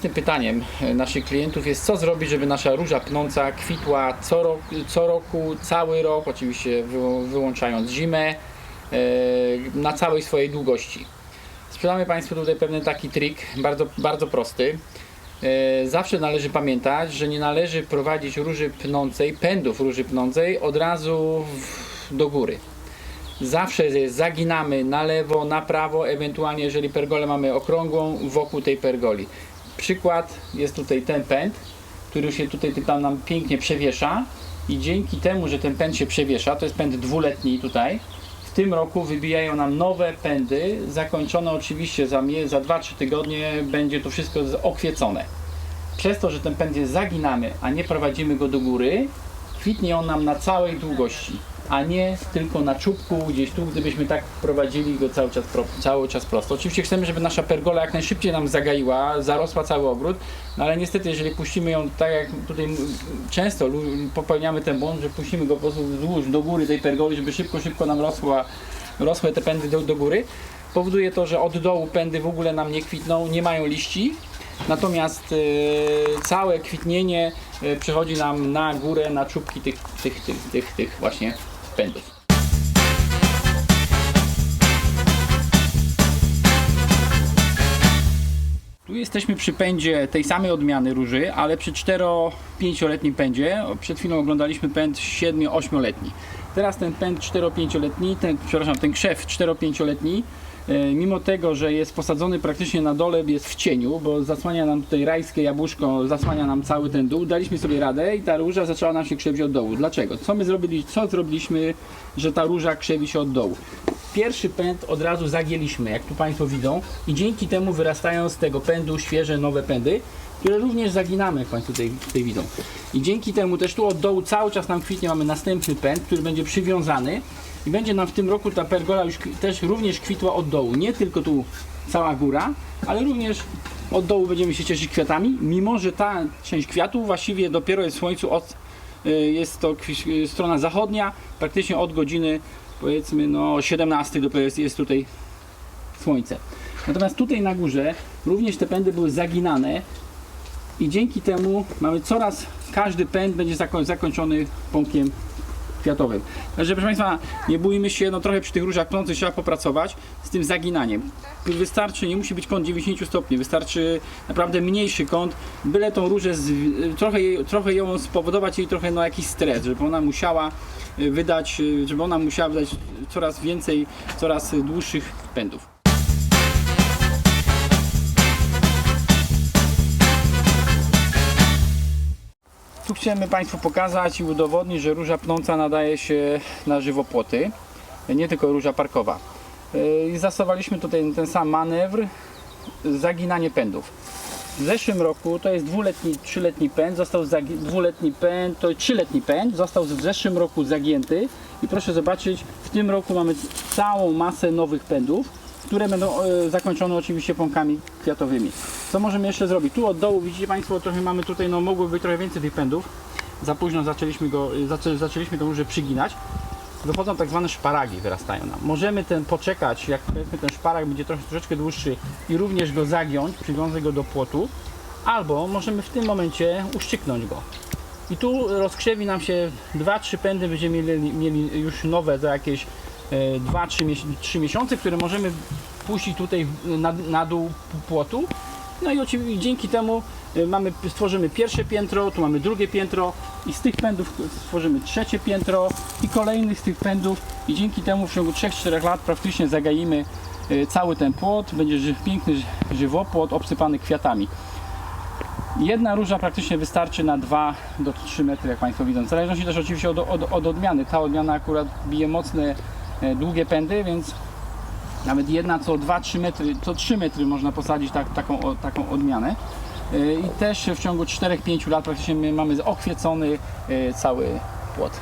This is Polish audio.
Częstym pytaniem e, naszych klientów jest, co zrobić, żeby nasza róża pnąca kwitła co co roku cały rok, oczywiście wy, wyłączając zimę, e, na całej swojej długości. Sprzedamy Państwu tutaj pewien taki trik, bardzo, bardzo prosty. E, Zawsze należy pamiętać, że nie należy prowadzić róży pnącej, pędów róży pnącej od razu do góry. Zawsze zaginamy na lewo, na prawo, ewentualnie jeżeli pergolę mamy okrągłą, wokół tej pergoli. Przykład jest tutaj ten pęd, który się tutaj tam nam pięknie przewiesza i dzięki temu, że ten pęd się przewiesza, to jest pęd dwuletni tutaj, w tym roku wybijają nam nowe pędy, zakończone oczywiście za, za 2-3 tygodnie będzie to wszystko okwiecone. Przez to, że ten pęd jest zaginamy, a nie prowadzimy go do góry, kwitnie on nam na całej długości, a nie tylko na czubku gdzieś tu, gdybyśmy tak prowadzili go cały czas, pro, cały czas prosto. Oczywiście chcemy, żeby nasza pergola jak najszybciej nam zagaiła, zarosła cały ogród, no ale niestety jeżeli puścimy ją tak jak tutaj często popełniamy ten błąd, że puścimy go po prostu wzdłuż do góry tej pergoli, żeby szybko, szybko nam rosła, rosły te pędy do, do góry, powoduje to, że od dołu pędy w ogóle nam nie kwitną, nie mają liści, Natomiast e, całe kwitnienie e, przechodzi nam na górę, na czubki tych, tych, tych, tych, tych właśnie pędów. Tu jesteśmy przy pędzie tej samej odmiany róży, ale przy 4-5-letnim pędzie. Przed chwilą oglądaliśmy pęd 7-8-letni. Teraz ten pęd 4-5-letni, ten, przepraszam, ten krzew 4-5-letni, e, mimo tego, że jest posadzony praktycznie na dole, jest w cieniu, bo zasłania nam tutaj rajskie jabłuszko, zasłania nam cały ten dół, daliśmy sobie radę i ta róża zaczęła nam się krzewić od dołu. Dlaczego? Co my zrobili, co zrobiliśmy, że ta róża krzewi się od dołu? Pierwszy pęd od razu zagięliśmy, jak tu Państwo widzą i dzięki temu wyrastają z tego pędu świeże, nowe pędy, które również zaginamy, jak Państwo tutaj, tutaj widzą. I dzięki temu też tu od dołu cały czas nam kwitnie, mamy następny pęd, który będzie przywiązany i będzie nam w tym roku ta pergola już też również kwitła od dołu. Nie tylko tu cała góra, ale również od dołu będziemy się cieszyć kwiatami, mimo że ta część kwiatów właściwie dopiero jest w słońcu od, y, jest to strona zachodnia, praktycznie od godziny powiedzmy no 17 dopiero jest, jest tutaj słońce. Natomiast tutaj na górze również te pędy były zaginane i dzięki temu mamy coraz, każdy pęd będzie zakoń, zakończony pąkiem kwiatowym. Także proszę Państwa, nie bójmy się, no trochę przy tych różach pnących trzeba popracować z tym zaginaniem. Wystarczy, nie musi być kąt 90 stopni, wystarczy naprawdę mniejszy kąt, byle tą różę, z, trochę, jej, trochę ją spowodować jej trochę no, jakiś stres, żeby ona musiała y, wydać, y, żeby ona musiała wydać coraz więcej, coraz dłuższych pędów. Tu chcemy Państwu pokazać i udowodnić, że róża pnąca nadaje się na żywopłoty, nie tylko róża parkowa. I zastosowaliśmy tutaj ten sam manewr, zaginanie pędów. W zeszłym roku to jest dwuletni, trzyletni pęd, został dwuletni pęd, to trzyletni pęd, został w zeszłym roku zagięty i proszę zobaczyć, w tym roku mamy całą masę nowych pędów, które będą e, zakończone oczywiście pąkami kwiatowymi. Co możemy jeszcze zrobić? Tu od dołu widzicie Państwo, trochę mamy tutaj, no mogło być trochę więcej tych pędów. Za późno zaczęliśmy go, y, zaczę, zaczęliśmy tą różę przyginać. Wychodzą tak zwane szparagi, wyrastają nam. Możemy ten poczekać, jak powiedzmy ten szparag będzie trochę, troszeczkę dłuższy i również go zagiąć, przywiązać go do płotu, albo możemy w tym momencie uszczyknąć go. I tu rozkrzewi nam się 2-3 pędy, będziemy mieli, mieli już nowe za jakieś 2-3 miesiące, które możemy puścić tutaj na, na dół płotu. No i oczywiście dzięki temu y, mamy, stworzymy pierwsze piętro, tu mamy drugie piętro i z tych pędów stworzymy trzecie piętro i kolejnych z tych pędów i dzięki temu w ciągu 3-4 lat praktycznie zagaimy y, cały ten płot, będzie piękny ży- żywopłot obsypany kwiatami. Jedna róża praktycznie wystarczy na 2 do 3 metry, jak Państwo widzą. W zależności też oczywiście od, od, od odmiany. Ta odmiana akurat bije mocne, e, długie pędy, więc nawet jedna co 2-3 metry, co 3 metry można posadzić tak, taką, taką odmianę. E, I też w ciągu 4-5 lat praktycznie my mamy ochwiecony e, cały płot.